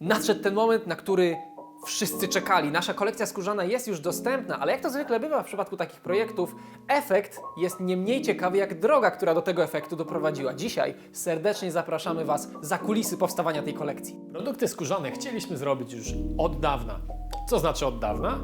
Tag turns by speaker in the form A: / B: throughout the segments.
A: Nadszedł ten moment, na który wszyscy czekali. Nasza kolekcja skórzana jest już dostępna, ale jak to zwykle bywa w przypadku takich projektów, efekt jest nie mniej ciekawy jak droga, która do tego efektu doprowadziła. Dzisiaj serdecznie zapraszamy Was za kulisy powstawania tej kolekcji.
B: Produkty skórzane chcieliśmy zrobić już od dawna. Co znaczy od dawna?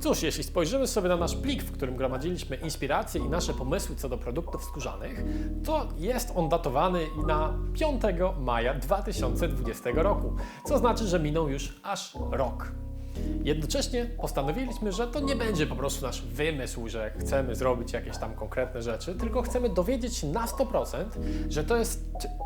B: Cóż, jeśli spojrzymy sobie na nasz plik, w którym gromadziliśmy inspiracje i nasze pomysły co do produktów skórzanych, to jest on datowany na 5 maja 2020 roku, co znaczy, że minął już aż rok. Jednocześnie postanowiliśmy, że to nie będzie po prostu nasz wymysł, że chcemy zrobić jakieś tam konkretne rzeczy, tylko chcemy dowiedzieć się na 100%, że to jest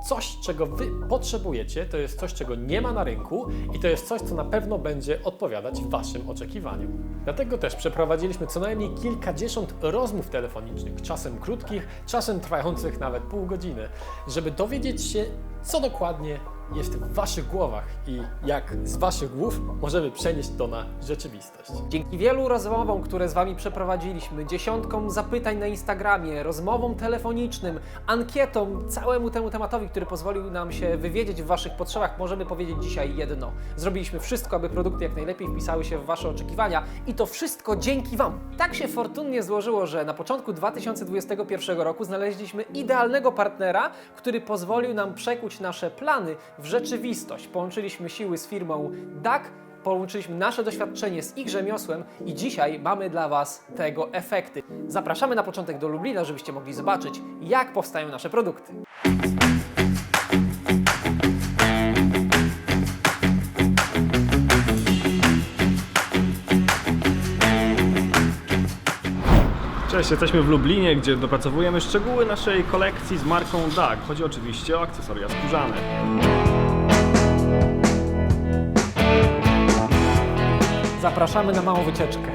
B: coś, czego Wy potrzebujecie, to jest coś, czego nie ma na rynku i to jest coś, co na pewno będzie odpowiadać Waszym oczekiwaniom. Dlatego też przeprowadziliśmy co najmniej kilkadziesiąt rozmów telefonicznych, czasem krótkich, czasem trwających nawet pół godziny, żeby dowiedzieć się, co dokładnie jest w Waszych głowach i jak z Waszych głów możemy przenieść to na rzeczywistość.
A: Dzięki wielu rozmowom, które z Wami przeprowadziliśmy, dziesiątkom zapytań na Instagramie, rozmowom telefonicznym, ankietom, całemu temu tematowi, który pozwolił nam się wywiedzieć w Waszych potrzebach, możemy powiedzieć dzisiaj jedno. Zrobiliśmy wszystko, aby produkty jak najlepiej wpisały się w Wasze oczekiwania i to wszystko dzięki Wam. Tak się fortunnie złożyło, że na początku 2021 roku znaleźliśmy idealnego partnera, który pozwolił nam przekuć nasze plany w rzeczywistość. Połączyliśmy siły z firmą DAC, Połączyliśmy nasze doświadczenie z ich rzemiosłem i dzisiaj mamy dla Was tego efekty. Zapraszamy na początek do Lublina, żebyście mogli zobaczyć, jak powstają nasze produkty.
C: Cześć, jesteśmy w Lublinie, gdzie dopracowujemy szczegóły naszej kolekcji z marką DAG. Chodzi oczywiście o akcesoria skórzane.
A: Zapraszamy na małą wycieczkę.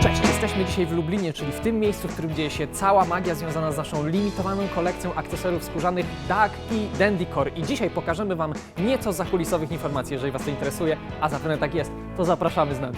A: Cześć, jesteśmy dzisiaj w Lublinie, czyli w tym miejscu, w którym dzieje się cała magia związana z naszą limitowaną kolekcją akcesoriów skórzanych DAG i Dandycore. I dzisiaj pokażemy Wam nieco zakulisowych informacji, jeżeli Was to interesuje, a zapewne tak jest, to zapraszamy z nami.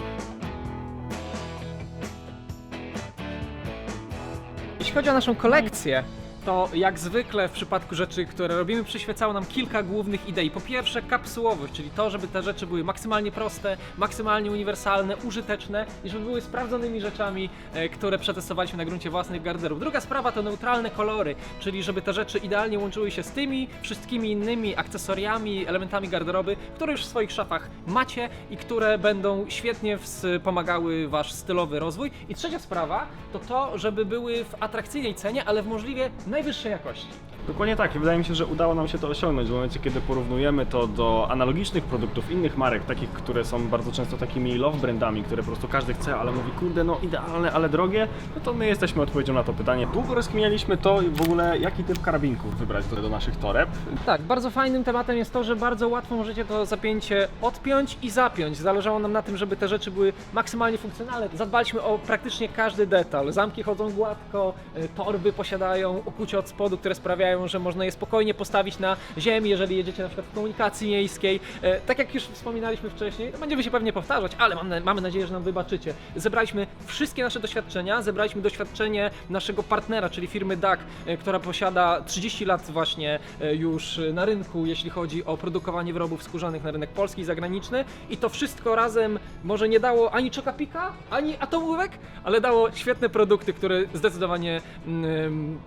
A: Jeśli chodzi o naszą kolekcję, to jak zwykle w przypadku rzeczy, które robimy, przyświecało nam kilka głównych idei. Po pierwsze, kapsułowość, czyli to, żeby te rzeczy były maksymalnie proste, maksymalnie uniwersalne, użyteczne i żeby były sprawdzonymi rzeczami, e, które przetestowaliśmy na gruncie własnych garderów. Druga sprawa to neutralne kolory, czyli żeby te rzeczy idealnie łączyły się z tymi wszystkimi innymi akcesoriami, elementami garderoby, które już w swoich szafach macie i które będą świetnie wspomagały wasz stylowy rozwój. I trzecia sprawa to to, żeby były w atrakcyjnej cenie, ale w możliwie najwyższej jakości.
C: Dokładnie tak i wydaje mi się, że udało nam się to osiągnąć w momencie, kiedy porównujemy to do analogicznych produktów innych marek, takich, które są bardzo często takimi love brandami, które po prostu każdy chce, ale mówi, kurde, no idealne, ale drogie, no to my jesteśmy odpowiedzią na to pytanie. Długo rozkminialiśmy to i w ogóle jaki typ karabinków wybrać do, do naszych toreb.
A: Tak, bardzo fajnym tematem jest to, że bardzo łatwo możecie to zapięcie odpiąć i zapiąć. Zależało nam na tym, żeby te rzeczy były maksymalnie funkcjonalne. Zadbaliśmy o praktycznie każdy detal. Zamki chodzą gładko, y, torby posiadają okucie od spodu, które sprawiają, że można je spokojnie postawić na ziemi, jeżeli jedziecie na przykład w komunikacji miejskiej. E, Tak jak już wspominaliśmy wcześniej, no będziemy się pewnie powtarzać, ale mam, mamy nadzieję, że nam wybaczycie. Zebraliśmy wszystkie nasze doświadczenia, zebraliśmy doświadczenie naszego partnera, czyli firmy DAC, e, która posiada 30 lat właśnie e, już na rynku, jeśli chodzi o produkowanie wyrobów skórzanych na rynek polski i zagraniczny. I to wszystko razem może nie dało ani czokapika, ani atomówek, ale dało świetne produkty, które zdecydowanie mm,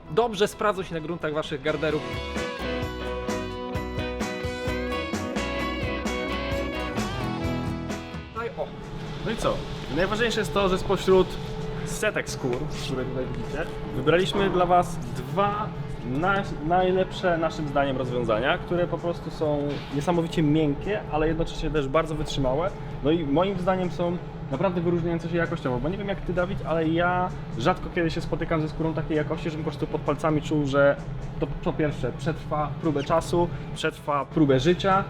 A: sprawdzą się na gruntach waszych garderów. Tutaj, o,
C: No i co? Najważniejsze jest to, że spośród setek skór, które tutaj widzicie, wybraliśmy dla Was dwa na, najlepsze naszym zdaniem rozwiązania, które po prostu są niesamowicie miękkie, ale jednocześnie też bardzo wytrzymałe. No i moim zdaniem są naprawdę wyróżniające się jakościowo, bo nie wiem jak Ty Dawid, ale ja rzadko kiedy się spotykam ze skórą takiej jakości, żebym po prostu pod palcami czuł, że to po pierwsze przetrwa próbę czasu, przetrwa próbę życia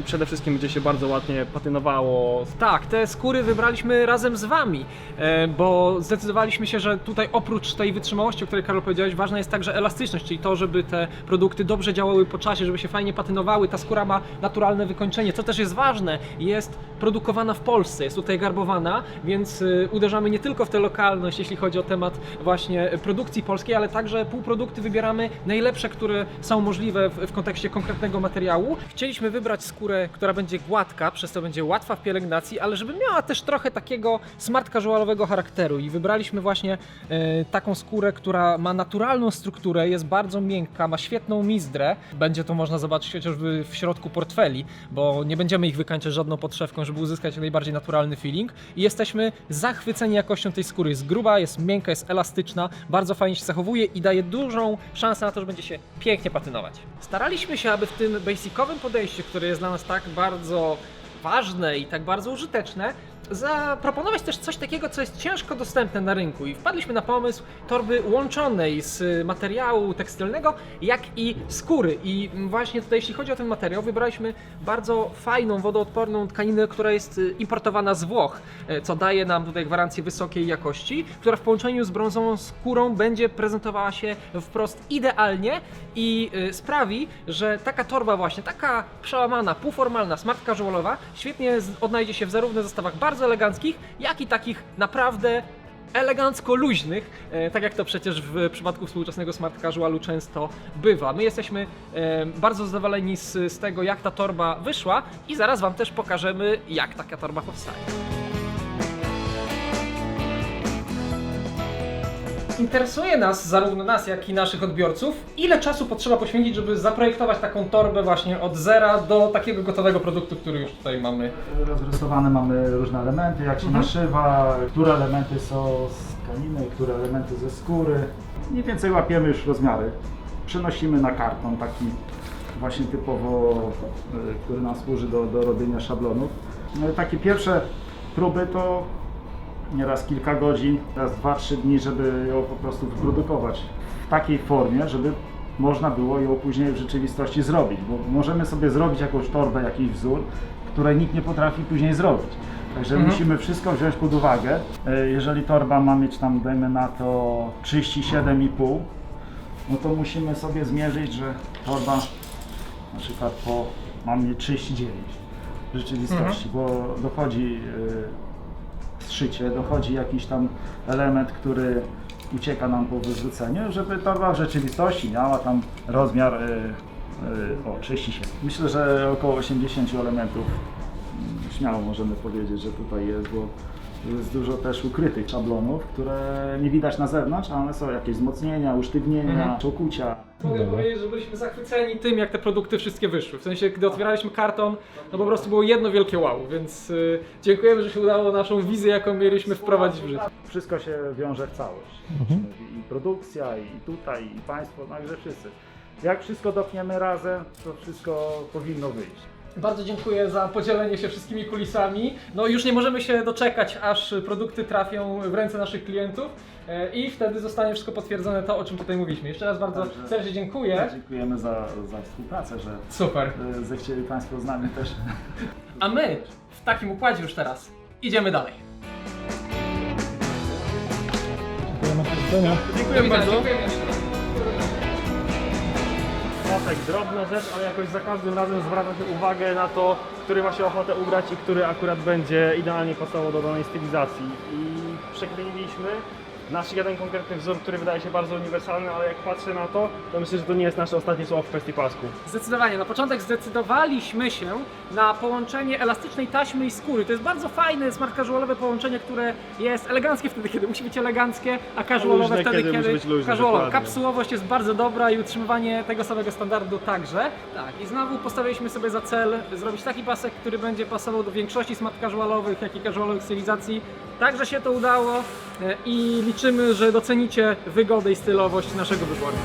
C: i przede wszystkim będzie się bardzo ładnie patynowało.
A: Tak, te skóry wybraliśmy razem z Wami, e, bo zdecydowaliśmy się, że tutaj oprócz tej wytrzymałości, o której Karol powiedziałeś, ważna jest także elastyczność, czyli to, żeby te produkty dobrze działały po czasie, żeby się fajnie patynowały. Ta skóra ma naturalne wykończenie, co też jest ważne, jest produkowana w Polsce, jest tutaj garbowana, więc y, uderzamy nie tylko w tę lokalność, jeśli chodzi o temat właśnie produkcji polskiej, ale także półprodukty wybieramy najlepsze, które są możliwe w kontekście konkretnego materiału. Chcieliśmy wybrać skórę, która będzie gładka, przez to będzie łatwa w pielęgnacji, ale żeby miała też trochę takiego smart casualowego charakteru i wybraliśmy właśnie e, taką skórę, która ma naturalną strukturę, jest bardzo miękka, ma świetną mizdrę. Będzie to można zobaczyć chociażby w środku portfeli, bo nie będziemy ich wykańczać żadną podszewką, żeby uzyskać najbardziej naturalny feeling i jesteśmy zachwyceni jakością tej skóry. Jest gruba, jest miękka, jest elastyczna, bardzo fajnie się zachowuje i daje dużą szansę na to, że będzie się pięknie patynować. Staraliśmy się, aby w tym basicowym podejściu, które jest dla nas tak bardzo ważne i tak bardzo użyteczne, zaproponować też coś takiego, co jest ciężko dostępne na rynku. I wpadliśmy na pomysł torby łączonej z materiału tekstylnego, jak i skóry. I właśnie tutaj, jeśli chodzi o ten materiał, wybraliśmy bardzo fajną, wodoodporną tkaninę, która jest y, importowana z Włoch, e, co daje nam tutaj gwarancję wysokiej jakości, która w połączeniu z brązową skórą będzie prezentowała się wprost idealnie i y, sprawi, że taka torba właśnie, taka przełamana, półformalna, smart casualowa, świetnie odnajdzie się w zarówno zestawach bardzo eleganckich, jak i takich naprawdę elegancko luźnych, e, tak jak to przecież w przypadku współczesnego smart casualu często bywa. My jesteśmy e, bardzo zadowoleni z, z tego, jak ta torba wyszła i zaraz Wam też pokażemy, jak taka torba powstaje. Interesuje nas, zarówno nas, jak i naszych odbiorców, ile czasu potrzeba poświęcić, żeby zaprojektować taką torbę właśnie od zera do takiego gotowego produktu, który już tutaj mamy.
D: Rozrysowane mamy różne elementy, jak się
A: Mhm.
D: naszywa, które elementy są z tkaniny, które elementy ze skóry. Mniej więcej łapiemy już rozmiary. Przenosimy na karton taki właśnie typowo, y, który nam służy do, do robienia szablonów. I takie pierwsze próby to nieraz kilka godzin, raz dwa, trzy dni, żeby ją po prostu wyprodukować w takiej formie, żeby można było ją później w rzeczywistości zrobić, bo możemy sobie zrobić jakąś torbę, jakiś wzór, której nikt nie potrafi później zrobić. Także
A: Mhm.
D: musimy wszystko wziąć pod uwagę. E, Jeżeli torba ma mieć tam, dajmy na to 37,5, no to musimy sobie zmierzyć, że torba na przykład po, ma mieć 39 w rzeczywistości, bo dochodzi strzycie, dochodzi jakiś tam element, który ucieka nam po wywróceniu, żeby torba w rzeczywistości miała tam rozmiar y, y, o 37. Myślę, że około 80 elementów mm, śmiało możemy powiedzieć, że tutaj jest, bo jest dużo też ukrytych szablonów, które nie widać na zewnątrz, a one są jakieś wzmocnienia, usztywnienia,
A: Mhm.
D: czokucia.
A: Mogę powiedzieć, że byliśmy zachwyceni tym, jak te produkty wszystkie wyszły. W sensie, gdy otwieraliśmy karton, no po prostu było jedno wielkie wow, więc y, dziękujemy, że się udało naszą wizję, jaką mieliśmy wprowadzić w życie.
D: Wszystko się wiąże w całość.
A: Mhm.
D: I produkcja, i tutaj, i państwo, także wszyscy. Jak wszystko dopniemy razem, to wszystko powinno wyjść.
A: Bardzo dziękuję za podzielenie się wszystkimi kulisami. No już nie możemy się doczekać, aż produkty trafią w ręce naszych klientów e, i wtedy zostanie wszystko potwierdzone to, o czym tutaj mówiliśmy. Jeszcze raz bardzo
D: Dobrze.
A: serdecznie dziękuję.
D: Dziękujemy za, za współpracę, że
A: Super.
D: e, zechcieli Państwo z nami też.
A: A my w takim układzie już teraz idziemy dalej.
C: Dziękuję bardzo.
A: Dziękujemy jeszcze
C: Pasek, drobna rzecz, ale jakoś za każdym razem zwraca się uwagę na to, który ma się ochotę ubrać i który akurat będzie idealnie pasował do danej stylizacji. I przekleiniliśmy nasz jeden konkretny wzór, który wydaje się bardzo uniwersalny, ale jak patrzę na to, to myślę, że to nie jest nasze ostatnie słowo w kwestii pasku.
A: Zdecydowanie. Na początek zdecydowaliśmy się na połączenie elastycznej taśmy i skóry. To jest bardzo fajne, smart casualowe połączenie, które jest eleganckie wtedy, kiedy musi być eleganckie, a casualowe
C: Luźne,
A: wtedy,
C: kiedy
A: kiedy,
C: musi być luźne,
A: casualowe.
C: dokładnie.
A: Kapsułowość jest bardzo dobra i utrzymywanie tego samego standardu także. Tak, i znowu postawiliśmy sobie za cel zrobić taki pasek, który będzie pasował do większości smart casualowych, jak i casualowych stylizacji. Także się to udało e, i liczymy, że docenicie wygodę i stylowość naszego wyboru.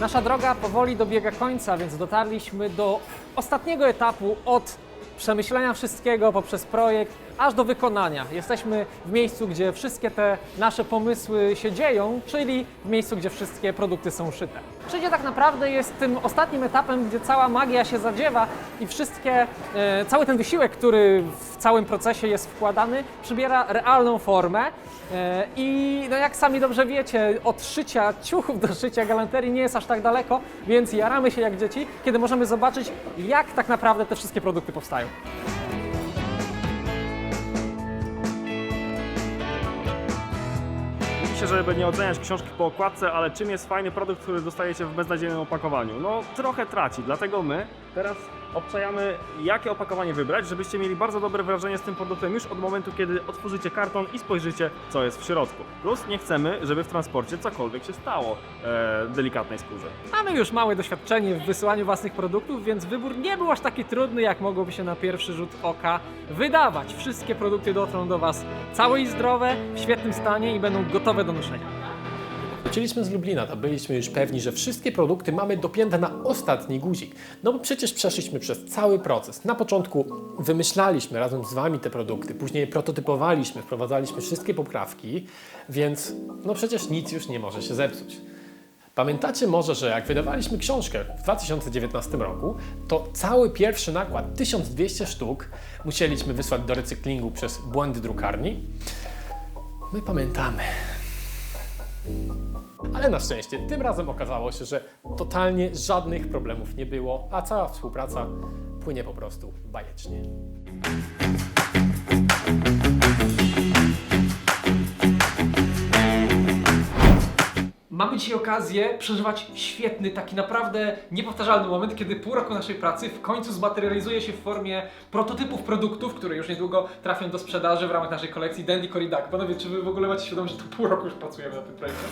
A: Nasza droga powoli dobiega końca, więc dotarliśmy do ostatniego etapu od przemyślenia wszystkiego poprzez projekt, aż do wykonania. Jesteśmy w miejscu, gdzie wszystkie te nasze pomysły się dzieją, czyli w miejscu, gdzie wszystkie produkty są szyte. Szycie tak naprawdę jest tym ostatnim etapem, gdzie cała magia się zadziewa i wszystkie, e, cały ten wysiłek, który w całym procesie jest wkładany, przybiera realną formę. E, I no jak sami dobrze wiecie, od szycia ciuchów do szycia galanterii nie jest aż tak daleko, więc jaramy się jak dzieci, kiedy możemy zobaczyć, jak tak naprawdę te wszystkie produkty powstają.
C: Się, żeby nie oceniać książki po okładce, ale czym jest fajny produkt, który dostajecie w beznadziejnym opakowaniu? No trochę traci, dlatego my teraz obczajamy, jakie opakowanie wybrać, żebyście mieli bardzo dobre wrażenie z tym produktem już od momentu, kiedy otworzycie karton i spojrzycie, co jest w środku. Plus nie chcemy, żeby w transporcie cokolwiek się stało e, delikatnej skórze.
A: Mamy już małe doświadczenie w wysyłaniu własnych produktów, więc wybór nie był aż taki trudny, jak mogłoby się na pierwszy rzut oka wydawać. Wszystkie produkty dotrą do Was całe i zdrowe, w świetnym stanie i będą gotowe do noszenia.
B: Wróciliśmy z Lublina, to byliśmy już pewni, że wszystkie produkty mamy dopięte na ostatni guzik. No bo przecież przeszliśmy przez cały proces. Na początku wymyślaliśmy razem z Wami te produkty, później prototypowaliśmy, wprowadzaliśmy wszystkie poprawki, więc no przecież nic już nie może się zepsuć. Pamiętacie może, że jak wydawaliśmy książkę w 2019 roku, to cały pierwszy nakład, 1200 sztuk, musieliśmy wysłać do recyklingu przez błędy drukarni? My pamiętamy. Ale na szczęście tym razem okazało się, że totalnie żadnych problemów nie było, a cała współpraca płynie po prostu bajecznie.
A: Mamy dzisiaj okazję przeżywać świetny, taki naprawdę niepowtarzalny moment, kiedy pół roku naszej pracy w końcu zmaterializuje się w formie prototypów produktów, które już niedługo trafią do sprzedaży w ramach naszej kolekcji Dandy Coridak. Panowie, czy wy w ogóle macie świadomość, że to pół roku już pracujemy nad tym projektem?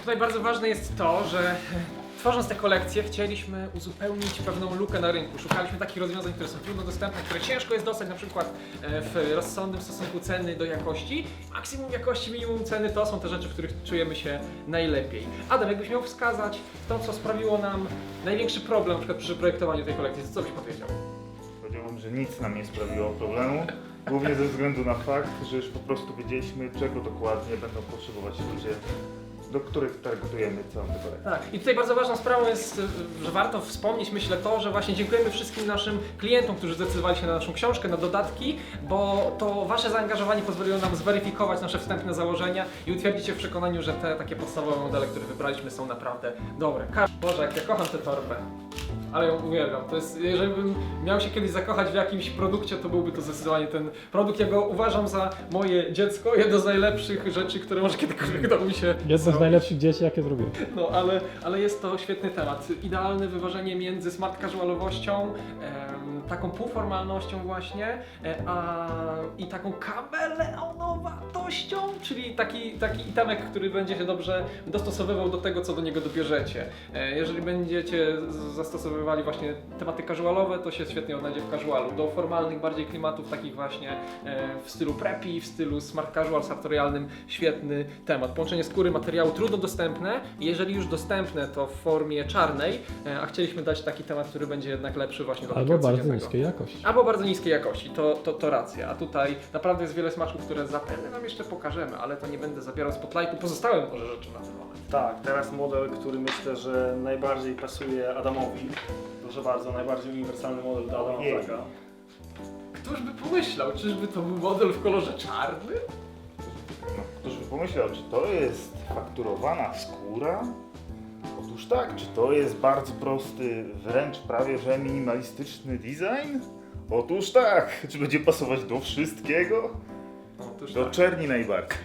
A: Tutaj bardzo ważne jest to, że tworząc tę kolekcję chcieliśmy uzupełnić pewną lukę na rynku. Szukaliśmy takich rozwiązań, które są trudno dostępne, które ciężko jest dostać na przykład e, w rozsądnym stosunku ceny do jakości. Maksimum jakości, minimum ceny to są te rzeczy, w których czujemy się najlepiej. Adam, jakbyś miał wskazać to, co sprawiło nam największy problem na przykład przy projektowaniu tej kolekcji, to co byś powiedział?
E: Powiedziałbym, że nic nam nie sprawiło problemu. Głównie ze względu na fakt, że już po prostu wiedzieliśmy, czego dokładnie będą potrzebować ludzie, do których targetujemy całą tę kolekcję.
A: Tak, i tutaj bardzo ważną sprawą jest, że warto wspomnieć, myślę, to, że właśnie dziękujemy wszystkim naszym klientom, którzy zdecydowali się na naszą książkę, na dodatki, bo to Wasze zaangażowanie pozwoliło nam zweryfikować nasze wstępne założenia i utwierdzić się w przekonaniu, że te takie podstawowe modele, które wybraliśmy, są naprawdę dobre. Boże, jak ja kocham tę torbę. Ale ją uwielbiam. To jest, jeżeli bym miał się kiedyś zakochać w jakimś produkcie, to byłby to zdecydowanie ten produkt. Ja go uważam za moje dziecko, jedno z najlepszych rzeczy, które może kiedykolwiek udało mi się
B: Jedno z najlepszych dzieci, jakie zrobiłem.
A: no, ale, ale jest to świetny temat. Idealne wyważenie między smart casualowością, em, taką półformalnością właśnie, e, a, i taką kameleonowatością, czyli taki, taki itemek, który będzie się dobrze dostosowywał do tego, co do niego dobierzecie. E, jeżeli będziecie zastosowywali właśnie tematy casualowe, to się świetnie odnajdzie w casualu. Do formalnych bardziej klimatów, takich właśnie e, w stylu preppy, w stylu smart casual, sartorialnym, świetny temat. Połączenie skóry, materiału trudno dostępne, jeżeli już dostępne, to w formie czarnej, a chcieliśmy dać taki temat, który będzie jednak lepszy właśnie do takiego codziennego.
B: jakości.
A: Albo bardzo niskiej jakości, to, to, to racja. A tutaj naprawdę jest wiele smaczków, które zapewne Wam jeszcze pokażemy, ale to nie będę zabierał spotlightu. Pozostałe może rzeczy na ten moment.
C: Tak, teraz model, który myślę, że najbardziej pasuje Adamowi. Proszę bardzo, najbardziej uniwersalny model do Adama
E: Ojej.
C: Flaka.
A: Któż by pomyślał, czyżby to był model w kolorze czarnym?
E: No, ktoś by pomyślał, czy to jest fakturowana skóra? Otóż tak, czy to jest bardzo prosty, wręcz prawie że minimalistyczny design? Otóż tak, czy będzie pasować do wszystkiego?
A: Otóż
E: Do
A: tak.
E: czerni najbardziej.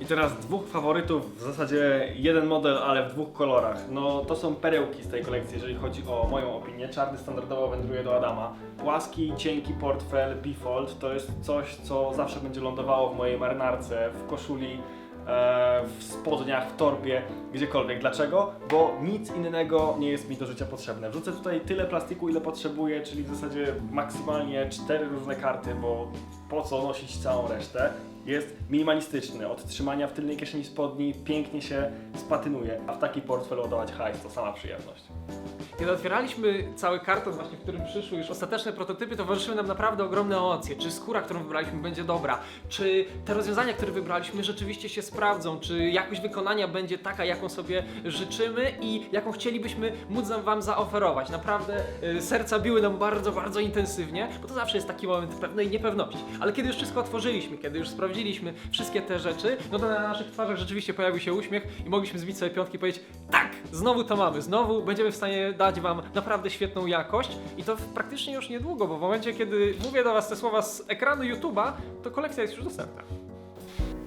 C: I teraz dwóch faworytów, w zasadzie jeden model, ale w dwóch kolorach. No to są perełki z tej kolekcji, jeżeli chodzi o moją opinię. Czarny standardowo wędruje do Adama. Płaski, cienki portfel, bifold to jest coś, co zawsze będzie lądowało w mojej marynarce, w koszuli
F: w spodniach, w torbie, gdziekolwiek. Dlaczego? Bo nic innego nie jest mi do życia potrzebne. Wrzucę tutaj tyle plastiku, ile potrzebuję, czyli w zasadzie maksymalnie cztery różne karty, bo po co nosić całą resztę? Jest minimalistyczny, od trzymania w tylnej kieszeni spodni pięknie się spatynuje, a w taki portfel ładować hajs to sama przyjemność.
A: Kiedy otwieraliśmy cały karton, właśnie w którym przyszły już ostateczne prototypy, towarzyszyły nam naprawdę ogromne emocje. Czy skóra, którą wybraliśmy, będzie dobra? Czy te rozwiązania, które wybraliśmy, rzeczywiście się sprawdzą? Czy jakość wykonania będzie taka, jaką sobie życzymy i jaką chcielibyśmy móc Wam zaoferować? Naprawdę y, serca biły nam bardzo, bardzo intensywnie, bo to zawsze jest taki moment pewnej niepewności. Ale kiedy już wszystko otworzyliśmy, kiedy już sprawdziliśmy wszystkie te rzeczy, no to na naszych twarzach rzeczywiście pojawił się uśmiech i mogliśmy zbić sobie piątki i powiedzieć tak, znowu to mamy, znowu będziemy w stanie dać Wam naprawdę świetną jakość i to praktycznie już niedługo, bo w momencie, kiedy mówię do Was te słowa z ekranu YouTube'a, to kolekcja jest już dostępna.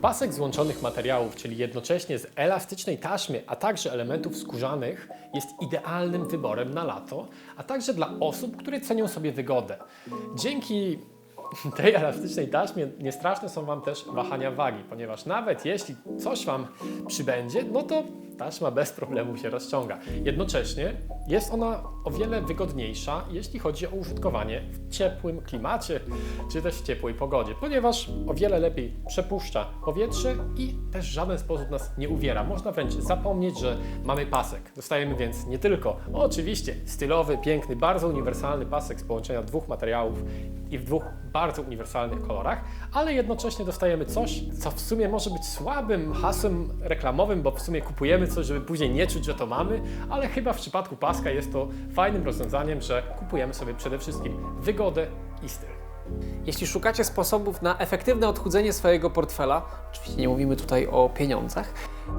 B: Pasek z łączonych materiałów, czyli jednocześnie z elastycznej taśmy, a także elementów skórzanych, jest idealnym wyborem na lato, a także dla osób, które cenią sobie wygodę. Dzięki tej elastycznej taśmie niestraszne są Wam też wahania wagi, ponieważ nawet jeśli coś Wam przybędzie, no to taśma bez problemu się rozciąga. Jednocześnie jest ona o wiele wygodniejsza, jeśli chodzi o użytkowanie w ciepłym klimacie, czy też w ciepłej pogodzie, ponieważ o wiele lepiej przepuszcza powietrze i też w żaden sposób nas nie uwiera. Można wręcz zapomnieć, że mamy pasek. Dostajemy więc nie tylko, oczywiście, stylowy, piękny, bardzo uniwersalny pasek z połączenia dwóch materiałów i w dwóch bardzo uniwersalnych kolorach, ale jednocześnie dostajemy coś, co w sumie może być słabym hasłem reklamowym, bo w sumie kupujemy coś, żeby później nie czuć, że to mamy, ale chyba w przypadku paska jest to fajnym rozwiązaniem, że kupujemy sobie przede wszystkim wygodę i styl.
A: Jeśli szukacie sposobów na efektywne odchudzenie swojego portfela, oczywiście nie mówimy tutaj o pieniądzach,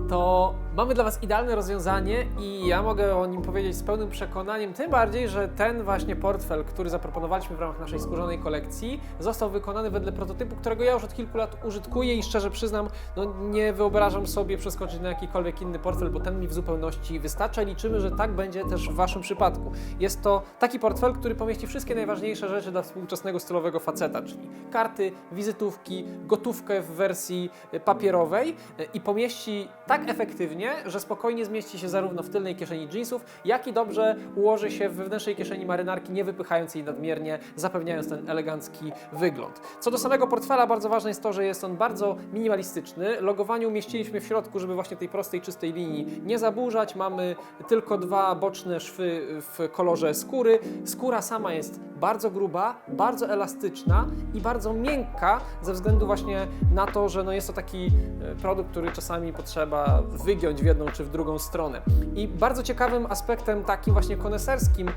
A: to mamy dla Was idealne rozwiązanie i ja mogę o nim powiedzieć z pełnym przekonaniem, tym bardziej, że ten właśnie portfel, który zaproponowaliśmy w ramach naszej skórzonej kolekcji, został wykonany wedle prototypu, którego ja już od kilku lat użytkuję i szczerze przyznam, no nie wyobrażam sobie przeskoczyć na jakikolwiek inny portfel, bo ten mi w zupełności wystarcza liczymy, że tak będzie też w Waszym przypadku. Jest to taki portfel, który pomieści wszystkie najważniejsze rzeczy dla współczesnego stylowego faceta, czyli karty, wizytówki, gotówkę w wersji y, papierowej y, i pomieści tak efektywnie, że spokojnie zmieści się zarówno w tylnej kieszeni jeansów, jak i dobrze ułoży się w wewnętrznej kieszeni marynarki, nie wypychając jej nadmiernie, zapewniając ten elegancki wygląd. Co do samego portfela, bardzo ważne jest to, że jest on bardzo minimalistyczny. Logowanie umieściliśmy w środku, żeby właśnie tej prostej, czystej linii nie zaburzać. Mamy tylko dwa boczne szwy w kolorze skóry. Skóra sama jest bardzo gruba, bardzo elastyczna i bardzo miękka ze względu właśnie na to, że no jest to taki e, produkt, który czasami potrzeba wygiąć w jedną czy w drugą stronę. I bardzo ciekawym aspektem takim właśnie koneserskim,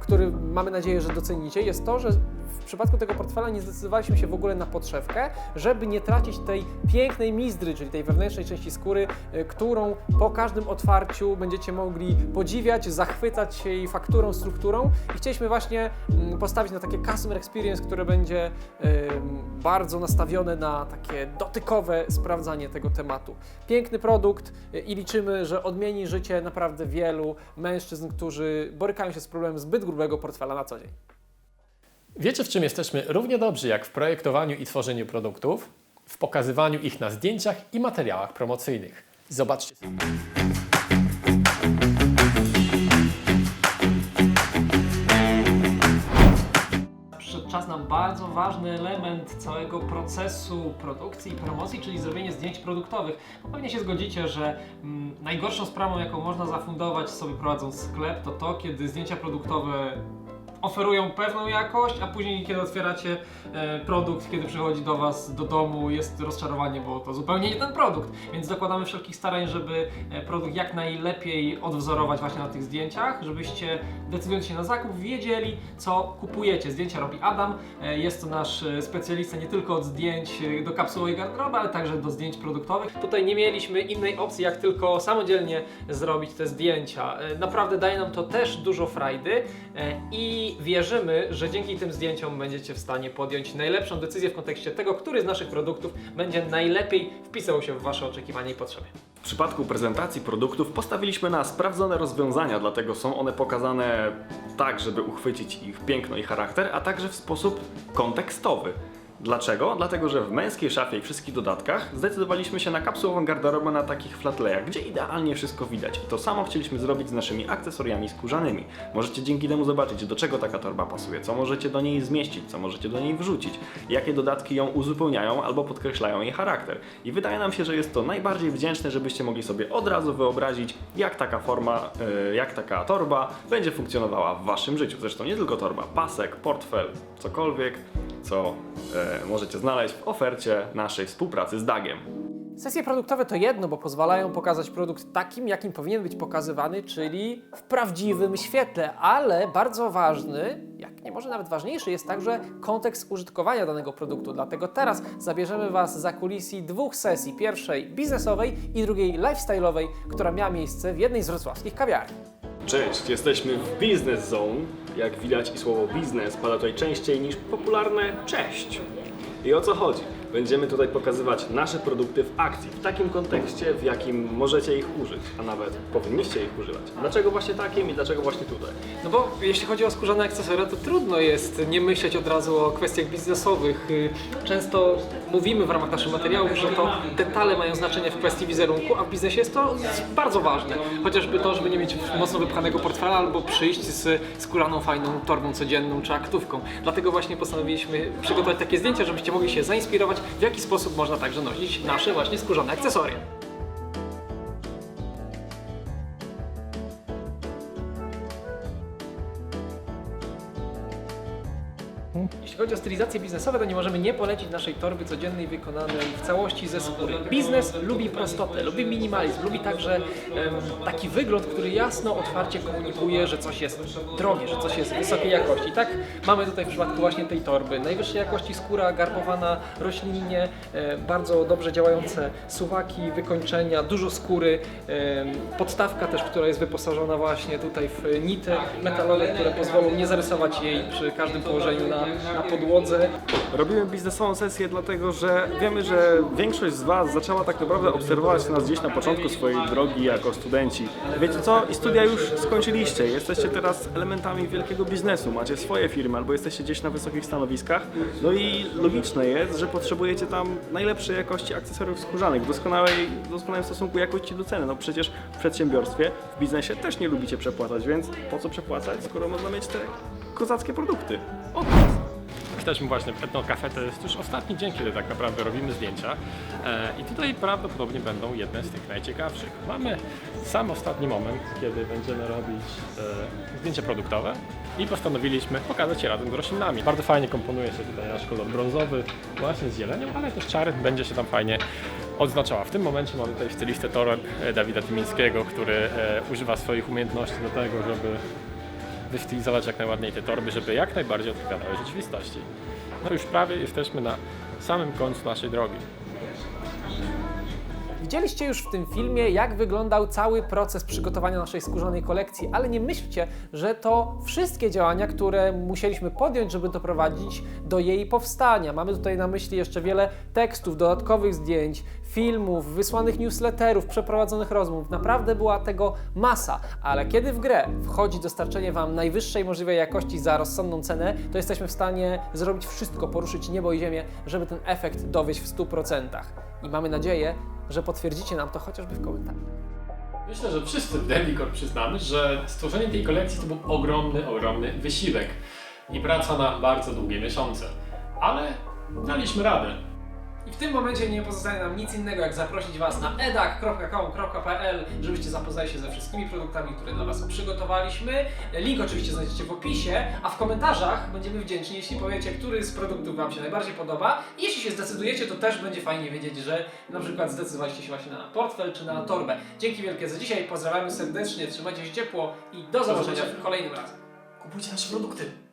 A: który mamy nadzieję, że docenicie, jest to, że w przypadku tego portfela nie zdecydowaliśmy się w ogóle na podszewkę, żeby nie tracić tej pięknej mizdry, czyli tej wewnętrznej części skóry, y, którą po każdym otwarciu będziecie mogli podziwiać, zachwycać się jej fakturą, strukturą i chcieliśmy właśnie mm, postawić na takie customer experience, które będzie bardzo nastawione na takie dotykowe sprawdzanie tego tematu. Piękny produkt y, i liczymy, że odmieni życie naprawdę wielu mężczyzn, którzy borykają się z problemem zbyt grubego portfela na co dzień.
B: Wiecie, w czym jesteśmy równie dobrzy jak w projektowaniu i tworzeniu produktów? W pokazywaniu ich na zdjęciach i materiałach promocyjnych. Zobaczcie.
A: Czas na bardzo ważny element całego procesu produkcji i promocji, czyli zrobienie zdjęć produktowych. Bo pewnie się zgodzicie, że mm, najgorszą sprawą, jaką można zafundować sobie prowadząc sklep, to to, kiedy zdjęcia produktowe oferują pewną jakość, a później kiedy otwieracie e, produkt, kiedy przychodzi do Was do domu, jest rozczarowanie, bo to zupełnie nie ten produkt. Więc dokładamy wszelkich starań, żeby e, produkt jak najlepiej odwzorować właśnie na tych zdjęciach, żebyście decydując się na zakup wiedzieli, co kupujecie. Zdjęcia robi Adam, e, jest to nasz e, specjalista nie tylko od zdjęć e, do kapsułowej garderoby, ale także do zdjęć produktowych. Tutaj nie mieliśmy innej opcji, jak tylko samodzielnie zrobić te zdjęcia. E, Naprawdę daje nam to też dużo frajdy e, i wierzymy, że dzięki tym zdjęciom będziecie w stanie podjąć najlepszą decyzję w kontekście tego, który z naszych produktów będzie najlepiej wpisał się w Wasze oczekiwania i potrzeby.
F: W przypadku prezentacji produktów postawiliśmy na sprawdzone rozwiązania, dlatego są one pokazane tak, żeby uchwycić ich piękno i charakter, a także w sposób kontekstowy.
C: Dlaczego? Dlatego, że w męskiej szafie i wszystkich dodatkach zdecydowaliśmy się na kapsułową garderobę na takich flatlayach, gdzie idealnie wszystko widać. I to samo chcieliśmy zrobić z naszymi akcesoriami skórzanymi. Możecie dzięki temu zobaczyć, do czego taka torba pasuje, co możecie do niej zmieścić, co możecie do niej wrzucić, jakie dodatki ją uzupełniają albo podkreślają jej charakter. I wydaje nam się, że jest to najbardziej wdzięczne, żebyście mogli sobie od razu wyobrazić, jak taka forma, e, jak taka torba będzie funkcjonowała w waszym życiu. Zresztą nie tylko torba, pasek, portfel, cokolwiek, co e, możecie znaleźć w ofercie naszej współpracy z Dagiem.
A: Sesje produktowe to jedno, bo pozwalają pokazać produkt takim, jakim powinien być pokazywany, czyli w prawdziwym świetle, ale bardzo ważny, jak nie może nawet ważniejszy, jest także kontekst użytkowania danego produktu. Dlatego teraz zabierzemy Was za kulisy dwóch sesji. Pierwszej biznesowej i drugiej lifestyle'owej, która miała miejsce w jednej z wrocławskich kawiarni.
C: Cześć, jesteśmy w Business Zone. Jak widać i słowo biznes pada tutaj częściej niż popularne cześć. I o co chodzi? Będziemy tutaj pokazywać nasze produkty w akcji, w takim kontekście, w jakim możecie ich użyć, a nawet powinniście ich używać. Dlaczego właśnie takim i dlaczego właśnie tutaj?
A: No bo jeśli chodzi o skórzane akcesoria, to trudno jest nie myśleć od razu o kwestiach biznesowych. Y, Często mówimy w ramach naszych materiałów, że to detale mają znaczenie w kwestii wizerunku, a w biznesie jest to bardzo ważne. Chociażby to, żeby nie mieć mocno wypchanego portfela albo przyjść z skórzaną, fajną torbą codzienną czy aktówką. Dlatego właśnie postanowiliśmy przygotować takie zdjęcia, żebyście mogli się zainspirować, w jaki sposób można także nosić nasze właśnie skórzane akcesoria. Chodzi o stylizacje biznesowe, to nie możemy nie polecić naszej torby codziennej wykonanej w całości ze skóry. Biznes lubi prostotę, lubi minimalizm, lubi także taki wygląd, który jasno, otwarcie komunikuje, że coś jest drogie, że coś jest wysokiej jakości. I tak mamy tutaj w przypadku właśnie tej torby. Najwyższej jakości skóra, garbowana roślinnie, e, bardzo dobrze działające suwaki, wykończenia, dużo skóry, em, podstawka też, która jest wyposażona właśnie tutaj w nity metalowe, które pozwolą nie zarysować jej przy każdym położeniu na, na podłodze.
C: Robimy biznesową sesję dlatego, że wiemy, że większość z Was zaczęła tak naprawdę obserwować nas gdzieś na początku swojej drogi jako studenci. Wiecie co? I studia już skończyliście. Jesteście teraz elementami wielkiego biznesu. Macie swoje firmy albo jesteście gdzieś na wysokich stanowiskach. No i logiczne jest, że potrzebujecie tam najlepszej jakości akcesoriów skórzanych, w doskonałej, doskonałym stosunku jakości do ceny. No przecież w przedsiębiorstwie, w biznesie też nie lubicie przepłacać, więc po co przepłacać, skoro można mieć te kozackie produkty?
B: Jesteśmy właśnie w Etno Cafe, to jest już ostatni dzień, kiedy tak naprawdę robimy zdjęcia e, i tutaj prawdopodobnie będą jedne z tych najciekawszych. Mamy sam ostatni moment, kiedy będziemy robić e, zdjęcia produktowe i postanowiliśmy pokazać je razem z roślinami. Bardzo fajnie komponuje się tutaj nasz kolor brązowy właśnie z zielenią, ale też czary będzie się tam fajnie odznaczała. W tym momencie mamy tutaj stylistę toreb e, Dawida Tymińskiego, który używa swoich umiejętności do tego, żeby wystylizować jak najładniej te torby, żeby jak najbardziej odpowiadały rzeczywistości. No już prawie jesteśmy na samym końcu naszej drogi.
A: Widzieliście już w tym filmie, jak wyglądał cały proces przygotowania naszej skórzanej kolekcji, ale nie myślcie, że to wszystkie działania, które musieliśmy podjąć, żeby doprowadzić do jej powstania. Mamy tutaj na myśli jeszcze wiele tekstów, dodatkowych zdjęć, filmów, wysłanych newsletterów, przeprowadzonych rozmów. Naprawdę była tego masa, ale kiedy w grę wchodzi dostarczenie Wam najwyższej możliwej jakości za rozsądną cenę, to jesteśmy w stanie zrobić wszystko, poruszyć niebo i ziemię, żeby ten efekt dowieść w 100%. I mamy nadzieję, że potwierdzicie nam to chociażby w komentarzu.
B: Myślę, że wszyscy w Delicore przyznamy, że stworzenie tej kolekcji to był ogromny, ogromny wysiłek i praca na bardzo długie miesiące. Ale daliśmy radę.
A: I w tym momencie nie pozostaje nam nic innego, jak zaprosić Was na edak.com.pl, żebyście zapoznali się ze wszystkimi produktami, które dla Was przygotowaliśmy. Link oczywiście znajdziecie w opisie, a w komentarzach będziemy wdzięczni, jeśli powiecie, który z produktów Wam się najbardziej podoba. I jeśli się zdecydujecie, to też będzie fajnie wiedzieć, że na przykład zdecydowaliście się właśnie na portfel czy na torbę. Dzięki wielkie za dzisiaj, pozdrawiamy serdecznie, trzymajcie się ciepło i do zobaczenia kolejnym razem.
B: Kupujcie nasze produkty.